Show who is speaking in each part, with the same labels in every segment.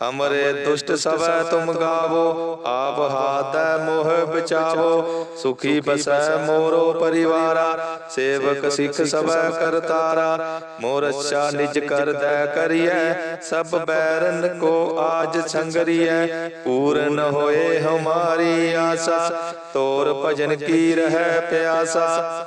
Speaker 1: ਹਮਰੇ ਦੁਸ਼ਟ ਸਵੈ ਤੁਮ ਗਾਵੋ, ਆਪ ਹਾਦੈ ਮੋਹ ਬਚਾਵੋ, ਸੁਖੀ ਬਸੈ ਮੋਰੋ ਪਰਿਵਾਰਾ, ਸੇਵਕ ਸਿੱਖ ਸਵੈ ਕਰਤਾਰਾ ਮੋਰ ਅੱਛਾ ਨਿਜ ਕਰਦੈ ਕਰੀਐ, ਸਭ ਬੈਰਨ ਕੋ ਆਜ ਸੰਗਰੀਐ, ਪੂਰਨ ਹੋਏ ਹਮਾਰੀ ਆਸਾ, ਤੋਰ ਭਜਨ ਕੀ ਰਹਿ ਪਿਆਸਾ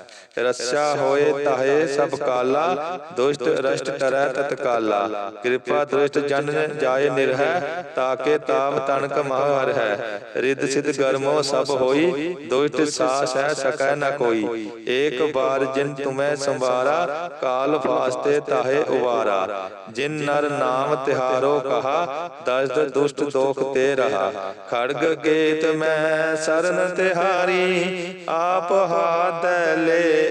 Speaker 1: ਰਸਾ ਹੋਏ ਤਾਹੇ ਸਭ ਕਾਲਾ, ਦੁਸ਼ਟ ਰਸ਼ਟ ਟਰੈ ਤਤਕਾਲਾ। ਕਿਰਪਾ ਦ੍ਰਿਸ਼ਟ ਜਨ ਜਾਏ ਨਿਰਹੈ, ਤਾਕੇ ਤਾਪ ਤਣਕ ਮਹਰ ਹੈ। ਰਿੱਧ ਸਿਧ ਗਰਮੋ ਸਭ ਹੋਈ, ਦੁਸ਼ਟ ਸਾਸ ਹੈ ਸਕੈ ਨ ਕੋਈ। ਏਕ ਬਾਰ ਜਿਨ ਤੁਮੈ ਸੰਵਾਰਾ, ਕਾਲ ਫਾਸਤੇ ਤਾਹੇ ਉਵਾਰਾ। ਜਿਨ ਨਰ ਨਾਮ ਤਿਹਾਰੋ ਕਹਾ, ਦਸਦ ਦੁਸ਼ਟ ਦੋਖ ਤੇ ਰਹਾ। ਖੜਗ ਗੇਤ ਮੈਂ ਸਰਨ ਤਿਹਾਰੀ, ਆਪ ਹਾਦੈ ਲੈ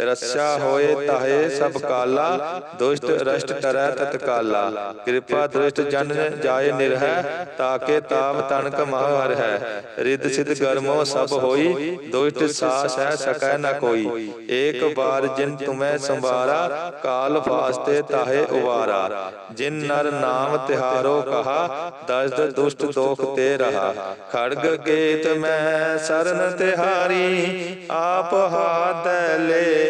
Speaker 1: ਰੱਛਾ ਹੋਏ ਤਾਹੇ ਸਭ ਕਾਲਾ, ਦੁਸ਼ਟ ਰਸ਼ਟ ਟਰੈ ਤਤਕਾਲਾ ਕਿਰਪਾ ਦ੍ਰਿਸ਼ਟ ਜਨ ਜਾਏ ਨਿਰਹਿ ਤਾਕੇ ਤਾਪ ਤਨਕ ਮਹ ਹੈ। ਰਿੱਧ ਸਿਧ ਗਰਮੋ ਸਭ ਹੋਈ, ਦੁਸ਼ਟ ਸਾਸ ਹੈ ਸਕੈ ਨ ਕੋਈ। ਏਕ ਬਾਰ ਜਿਨ ਤੁਮੈ ਸੰਵਾਰਾ, ਕਾਲ ਫਾਸਤੇ ਤਾਹੇ ਉਵਾਰਾ। ਜਿਨ ਨਰ ਨਾਮ ਤਿਹਾਰੋ ਕਹਾ, ਦਸਦ ਦੁਸ਼ਟ ਦੋਖ ਤੇ ਰਹਾ। ਖੜਗ ਕੇਤ ਮੈਂ ਸਰਨ ਤਿਹਾਰੀ, ਆਪ ਹਾਥ ਲੈ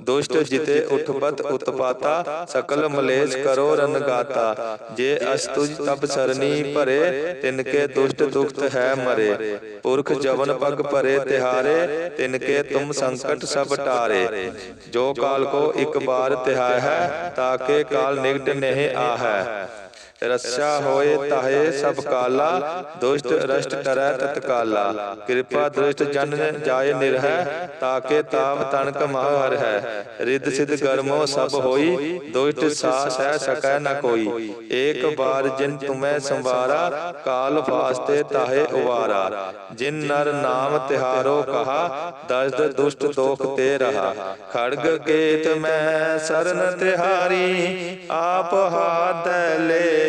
Speaker 1: ਦੁਸ਼ਟ ਜਿਤੇ ਉਠਪਤ ਉਤਪਾਤਾ ਸਕਲ ਮਲੇਸ਼ ਕਰੋ ਰਨਗਾਤਾ ਜੇ ਅਸਤੁਜ ਤਬ ਸਰਨੀ ਭਰੇ ਤਿਨਕੇ ਦੁਸ਼ਟ ਦੁਖਤ ਹੈ ਮਰੇ। ਪੁਰਖ ਜਵਨ ਪਗ ਭਰੇ ਤਿਹਾਰੇ ਤਿਨਕੇ ਤੁਮ ਸੰਕਟ ਸਭ ਟਾਰੇ। ਜੋ ਕਾਲ ਕੋ ਇੱਕ ਬਾਰ ਤਿਹਾਇ ਹੈ ਤਾਕੇ ਕਾਲ ਨਿਗਟ ਨਹਿ ਆਹੈ ਰਸਾ ਹੋਏ ਤਾਹੇ ਸਭ ਕਾਲਾ, ਦੁਸ਼ਟ ਰਸ਼ਟ ਕਰੈ ਤਤਕਾਲਾ ਕਿਰਪਾ ਦ੍ਰਿਸ਼ਟ ਜਨ ਜਾਏ ਨਿਰਹਿ, ਤਾਕੇ ਤਾਪ ਤਨਕ ਮਹ ਹਰ ਹੈ। ਰਿੱਧ ਸਿਧ ਕਰਮੋ ਸਭ ਹੋਈ, ਦੁਸ਼ਟ ਸਾਸ ਹੈ ਸਕੈ ਨ ਕੋਈ। ਏਕ ਬਾਰ ਜਿਨ ਤੁਮੈ ਸੰਵਾਰਾ, ਕਾਲ ਫਾਸਤੇ ਤਾਹੇ ਉਵਾਰਾ। ਜਿਨ ਨਰ ਨਾਮ ਤਿਹਾਰੋ ਕਹਾ, ਦਸਦ ਦੁਸ਼ਟ ਦੋਖ ਤੇ ਰਹਾ। ਖੜਗ ਕੇਤ ਮੈਂ ਸਰਨ ਤਿਹਾਰੀ, ਆਪ ਹਾਥ ਲੈ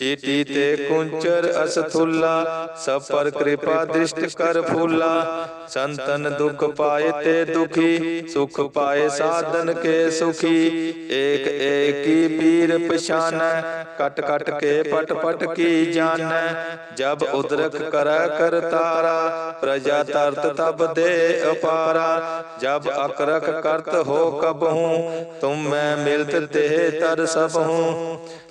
Speaker 1: ਚੀਟੀ ਤੇ ਕੁੰਚਰ ਅਸਥੁੱਲਾ ਸਭ ਪਰ ਕਿਰਪਾ ਦ੍ਰਿਸ਼ਟ ਕਰ ਫੂਲਾ ਸੰਤਨ ਦੁਖ ਪਾਏ ਤੇ ਦੁਖੀ ਸੁਖ ਪਾਏ ਸਾਧਨ ਕੇ ਸੁਖੀ ਏਕ ਏਕੀ ਪੀਰ ਪਛਾਨੈ ਕਟ ਕਟ ਕੇ ਪਟ ਪਟ ਕੀ ਜਾਣੈ ਜਬ ਉਦਰਕ ਕਰੈ ਕਰਤਾਰਾ ਪ੍ਰਜਾ ਤਰਤ ਤਬ ਦੇ ਅਪਾਰਾ ਜਬ ਅਕਰਖ ਕਰਤ ਹੋ ਕਬਹੂ ਤੁਮ ਮੈਂ ਮਿਲਤ ਤੇ ਤਰ ਸਭ ਹੂੰ